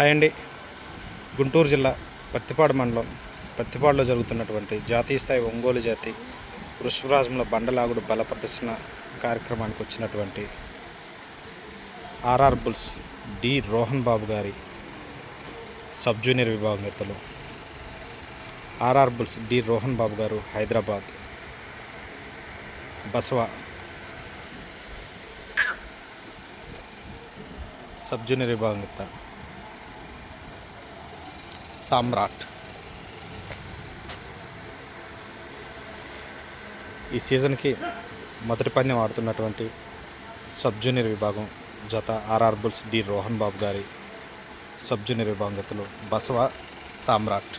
Hi అండి. గుంటూరు జిల్లా పత్తిపాడు మండలం. పత్తిపాడులో జరుగుతున్నటువంటి జాతీయ స్థాయి ఒంగోలు జాతి వృషభరాజముల బండలాగుడు బల ప్రదర్శన కార్యక్రమానికి వచ్చినటువంటి RR Bulls D Rohan Babu గారి సబ్ జూనియర్ విభాగం నేతలు RR Bulls D Rohan Babu గారు హైదరాబాద్ బసవ సబ్ జూనియర్ విభాగం నేత సామ్రాట్. ఈ సీజన్కి మొదటి పందెం ఆడుతున్నటువంటి సబ్ జూనియర్ విభాగం జత RR Bulls D Rohan Babu గారి సబ్ జూనియర్ విభాగం బసవా బసవ సామ్రాట్.